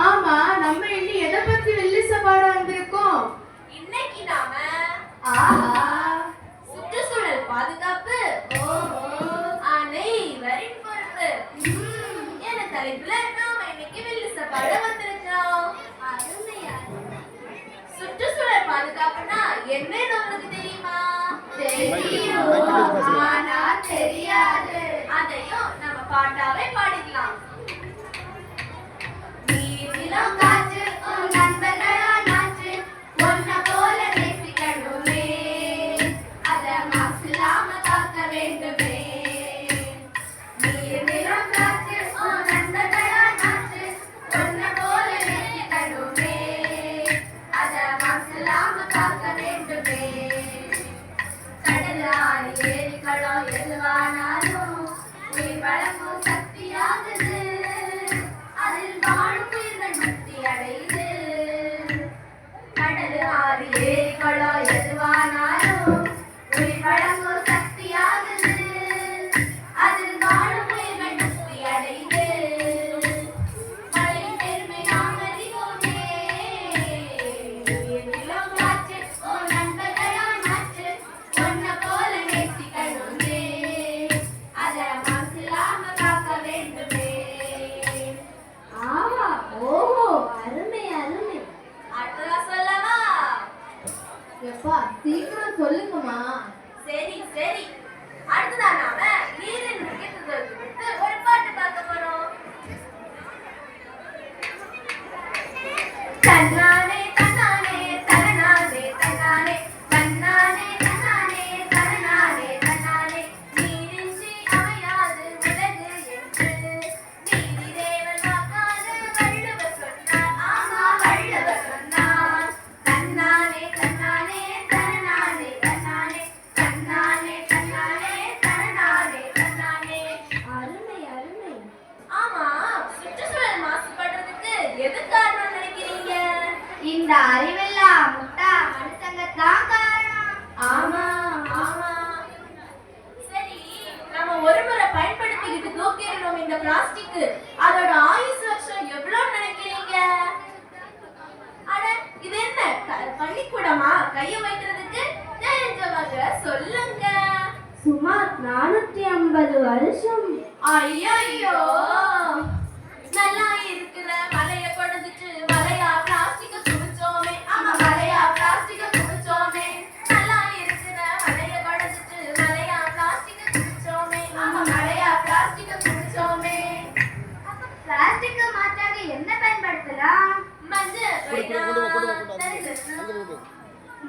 ஆமா நம்ம இன்னி எதை பத்தி வெள்ளி சபாட வந்திருக்கோம்? இன்னைக்கு நாம ஆஹா. சுற்றுச்சூழல் பாதுகாப்பு அனைவரின் பொறுப்பு ம், என தலைப்புல நாம இன்னைக்கு வெள்ளி சபாட வந்திருக்கிறோம் சுற்றுச்சூழல் பாதுகாப்புனா என்னன்னு உங்களுக்கு எதுவானாலும் உயிர் வழங்கும் சக்தியாகுது அதில் வாழும் உயிர்கள் முக்தி அடையுது கடல் ஆறு அப்பா சீக்கிரம் சொல்லுங்கம்மா. சரி சரி. அடுத்ததா நாம நீரின் முக்கியத்துவத்தை குறித்து ஒரு பாட்டு பார்க்க போறோம். கண்ணா இந்த அறிவில்லா முட்டா மனுஷங்க தான் காரணம். ஆமா ஆமா. சரி நம்ம ஒரு முறை பயன்படுத்திக்கிட்டு தூக்கிடணும் இந்த பிளாஸ்டிக் அதோட ஆயுசு வருஷம் எவ்வளவு நினைக்கிறீங்க? அட இது என்ன பள்ளிக்கூடமா? கைய வைக்கிறதுக்கு? தெரிஞ்சவங்க சொல்லுங்க. சுமார் நானூத்தி ஐம்பது வருஷம். ஐயோ நல்லா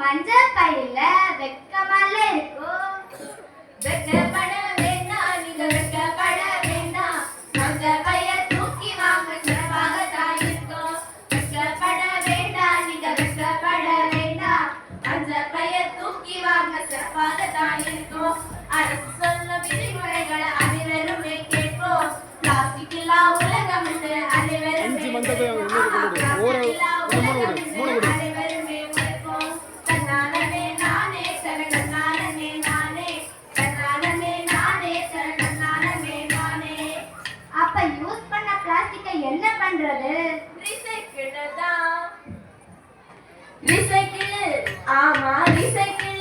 மஞ்சள் பையில வெக்கமால இருக்கும். வெட்கப்பட அப்ப யூஸ் பண்ண பிளாஸ்டிக்கை என்ன பண்றது ரீசைக்கிள் தான். ரீசைக்கிள் ஆமா ரீசைக்கிள்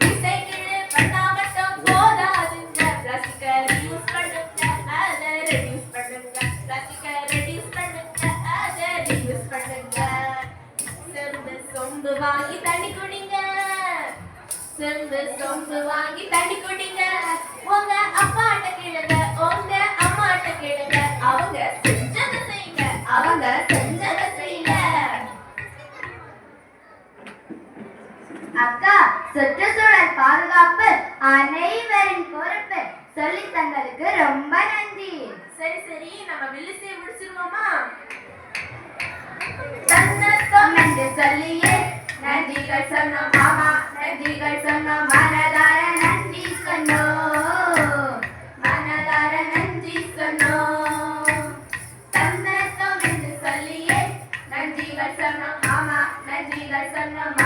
ரீசைக்கிள் பண்ணா மட்டும் போதாதுங்க. Plastic அ reuse பண்ணுங்க, அதை reduce பண்ணுங்க. Plastic அ பண்ணுங்க, அதை reuse பண்ணுங்க. செம்பு சொம்பு வாங்கி தண்ணி குடிங்க செம்பு சொம்பு வாங்கி தண்ணி குடிங்க உங்க அப்பாட்ட கிழங்க உங்க கேளுங்க. அவங்க செஞ்சதை செய்யுங்க. அவங்க செஞ்சதை செய்யுங்க. அக்கா சுற்றுச்சூழல் பாதுகாப்பு அனைவரின் பொறுப்பு. சொல்லி தந்ததுக்கு ரொம்ப நன்றி. சரி சரி. நம்ம வில்லிசையை முடிச்சிருவோமா? தன்னத்தம் என்று சொல்லியே. நன்றிகள் சொன்னோம் மாமா நன்றிகள் சொன்னோம் நன்றிகள் சொன்னோம் மாமா